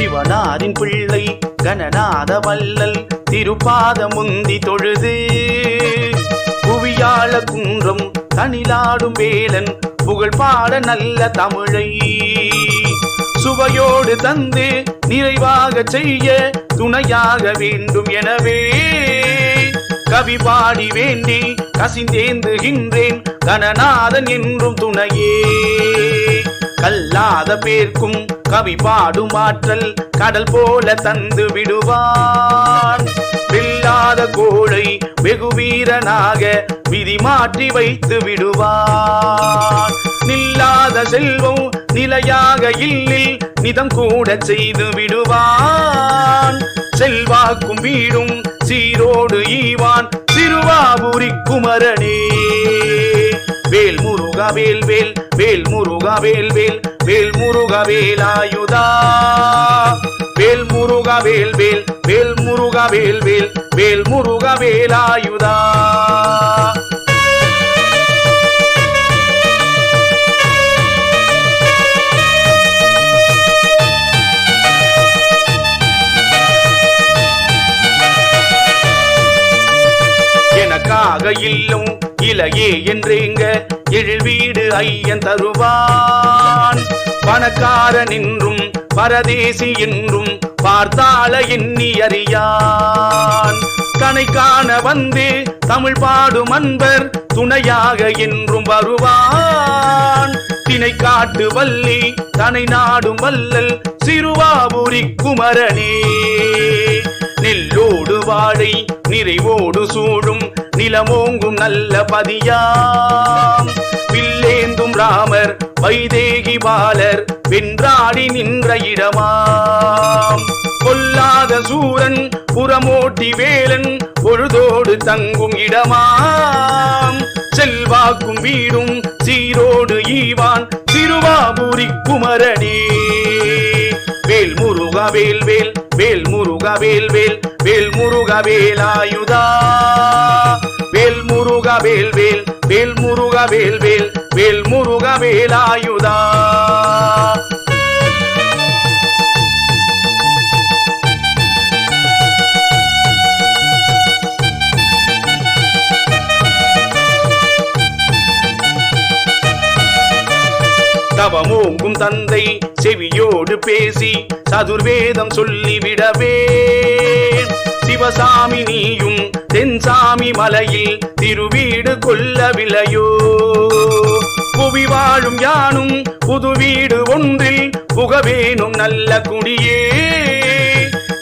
சிவனாரின் பிள்ளை கணநாத வல்லல் திருப்பாத முந்தி தொழுது. குவியாள குன்றம் தனிலாடும் வேலன் புகழ் பாட நல்ல தமிழை. சுவையோடு தந்து நிறைவாக செய்ய துணையாக வேண்டும் எனவே. கவி பாடி வேண்டி கசிந்தேந்துகின்றேன் கணநாதன் என்றும் துணையே. கல்லாத பேர்க்கும் கவி பாடும் ஆற்றல் கடல் போல தந்து விடுவான். வெல்லாத கோழை வெகு வீரனாக விதி மாற்றி வைத்து விடுவான். நில்லாத செல்வம் நிலையாக இல்லில் நிதம் கூட செய்து விடுவான். செல்வாக்கும் வீடும் சீரோடு ஈவான். திருவாபுரி குமரனே வேல்முரு முருகா வேல் வேல் வேல் முருகா வேல் வேல் வேல் முருகா வேலாயுதா வேல் முருகா வேல் வேல் வேல் முருகா வேல் வேல் வேல் முருகா வேலாயுதா எனக்காக இல்லம் இலையே என்றேங்க. எழில் வீடு ஐயன் தருவான். பணக்காரன் என்றும் பரதேசி என்றும் பார்த்தாள எண்ணி அறியான். கனை காண வந்து தமிழ் பாடும் அன்பர் துணையாக என்றும் வருவான். தினை காட்டு வள்ளி தனை நாடும் வல்லல் சிறுவாபுரி குமரனே. நெல்லோடு வாழை நிறைவோடு சூடும் நிலமோங்கும் நல்ல பதியாம். வில்லேந்தும் ராமர் வைதேகி பாலர் வென்றாடி நின்ற இடமாம். கொல்லாத சூரன் புறமோட்டி வேலன் பொழுதோடு தங்கும் இடமாம். செல்வாக்கும் வீடும் சீரோடு ஈவான் திருவாபுரி குமரடி வேல் முருகா வேல் வேல் வேல் முருகா வேல் வேல் வேல் முருகா வேலாயுதா வேல் முருக வேல் வேல் வேல் முருக வேல் வேல் வேல் முருகா வேலாயுதா தவமோங்கும் தந்தை செவியோடு பேசி சதுர்வேதம் சொல்லிவிடவே. சிவசாமி நீயும் தென்சாமி மலையில் திருவீடு கொள்ளவில்லையோ புவி வாழும் யானும் புது வீடு ஒன்றில் புகவேனும் நல்ல குடியே.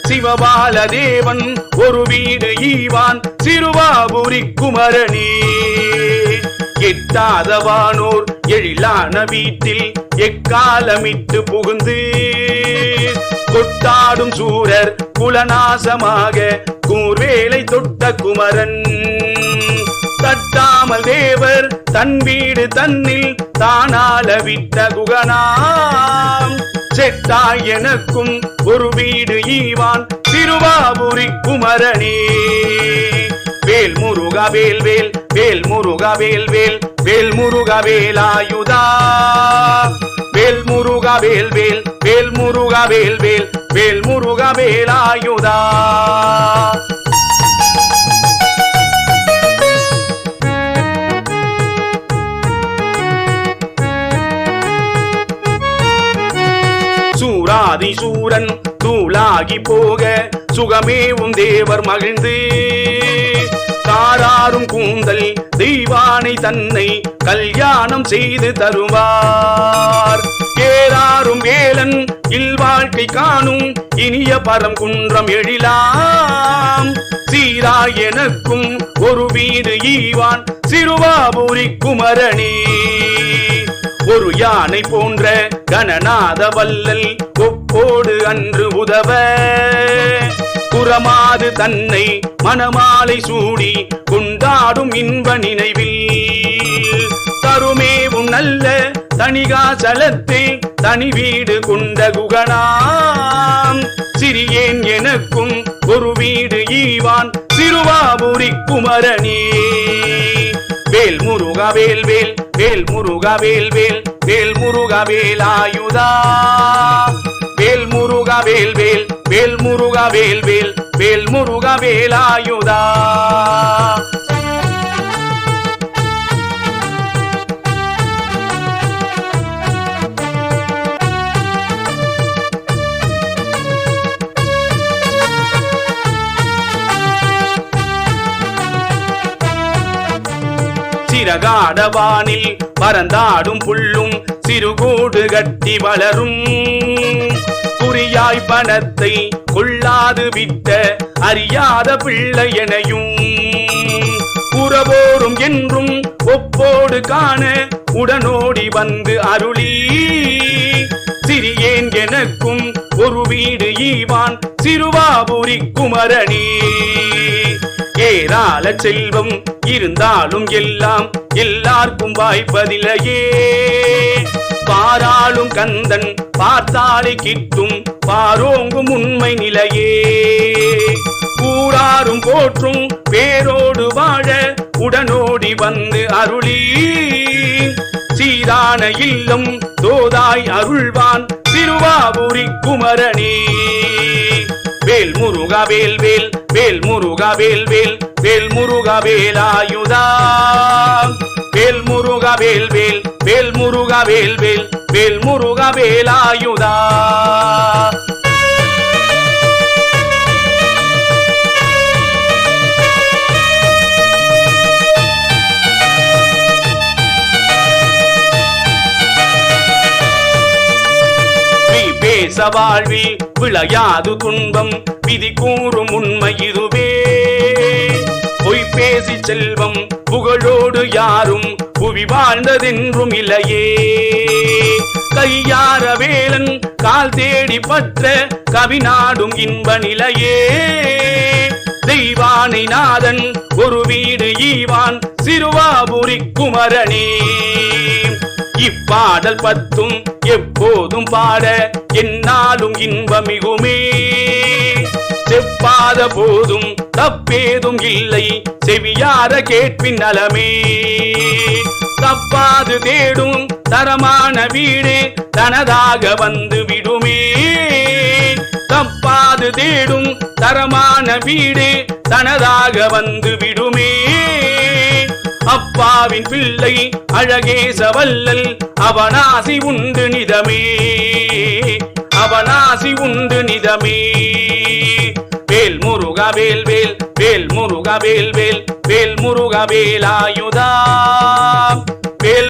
சிவபால தேவன் ஒரு வீடு ஈவான் சிறுவாபுரி குமரனே. எட்டாதவானோர் எழிலான வீட்டில் எக்காலமிட்டு புகுந்து கொட்டாடும் சூரர் குலநாசமாக தொட்ட குமரன். தட்டாமல் தேவர் தன் வீடு தன்னில் தானால விட்ட குகனாம். செட்டாய் எனக்கும் ஒரு வீடு ஈவான் திருவாபுரி குமரனே. வேல் முருகா வேல் வேல் வேல் முருகா வேல் வேல் வேல் முருகா வேலாயுதா வேல் முருகா வேல் வேல் வேல் முருகா வேல் வேல் வேல் முருகா வேலாயுதா சூராதி தூளாகி போக சுகமேவும் தேவர் மகிழ்ந்து. தாராரும் கூந்தல் தெய்வானை தன்னை கல்யாணம் செய்து தருவார். ஏறாரும் வேலன் இல்வாழ்க்கை காணும் இனிய பரம் குன்றம் எழிலாம். சீரா எனக்கும் ஒரு வீடு ஈவான் சிறுவாபுரி குமரணி. ஒரு யானை போன்ற கணநாத வல்லல் கோடு அன்று உதவ. புறமாது தன்னை மணமாலை சூடி கொண்டாடும் இன்ப நினைவில். தருமே உன் நல்ல தணிகாசலத்தை தனி வீடு கொண்ட குகனாம். சிறியேன் எனக்கும் ஒரு வீடு ஈவான் சிறுவாபுரி குமரனே. வேல் முருகா வேல் வேல் வேல் முருகா வேல் வேல் வேல் முருகா வேலாயுதா வேல் முருகா வேல் வேல் வேல் முருகா வேல் வேல் வேல் முருகா வேலாயுதா. சிறகாடவானில் பறந்தாடும் புல்லும் சிறுகூடு கட்டி வளரும். குறியாய் பணத்தை கொள்ளாது விட்ட அறியாத பிள்ளையனையும் உறவோரும் என்றும் ஒப்போடு காண உடனோடி வந்து அருளி சிறியேன் எனக்கும் ஒரு வீடு ஈவான் சிறுவாபுரி குமரணி ஏராள செல்வம் இருந்தாலும் எல்லாம் எல்லாருக்கும் வாய்ப்பதில்லையே. பாராளும் கந்தன் பார்த்தாலே கிட்டும் பாரோங்கும் உண்மை நிலையே. கூறாரும் போற்றும் பேரோடு வாழ உடனோடி வந்து அருளி சீரான இல்லம் தோதாய் அருள்வான் திருவாபுரி குமரனே. வேல் முருகா வேல் வேல் வேல் முருகா வேல் வேல் வேல் முருகா வேலாயுதா. முருகா வேல் வேல் வேல் முருகா வேல் வேல் வேல் முருகா வேலாயுதா. பேச வாழ்வி விளையாது துன்பம் விதி கூறும் உண்மை இதுவே. பொய் பேசி செல்வம் புகழோடு யாரும் புவி வாழ்ந்ததென்றும் இல்லையே. கையார வேலன் கால் தேடி பற்ற கவிநாடும் இன்ப நிலையே. தெய்வானை நாதன் ஒரு வீடு ஈவான் சிறுவாபுரி குமரனே. இப்பாடல் பத்தும் எப்போதும் பாட என்னாலும் இன்பமிகுமே. செப்பாத போதும் தப்பேதும் இல்லை. செவியார கேட்பின் நலமே. தப்பாது தேடும் தரமான வீடு தனதாக வந்து விடுமே. தப்பாது தேடும் தரமான வீடு தனதாக வந்து விடுமே. அப்பாவின் பிள்ளை அழகே சவல்லல் அவனாசி உண்டு நிதமே. அவனாசி உண்டு நிதமே. வேல் வேல் வேல் முருகா வேல் வேல் வேல் முருகா வேலாயுதா.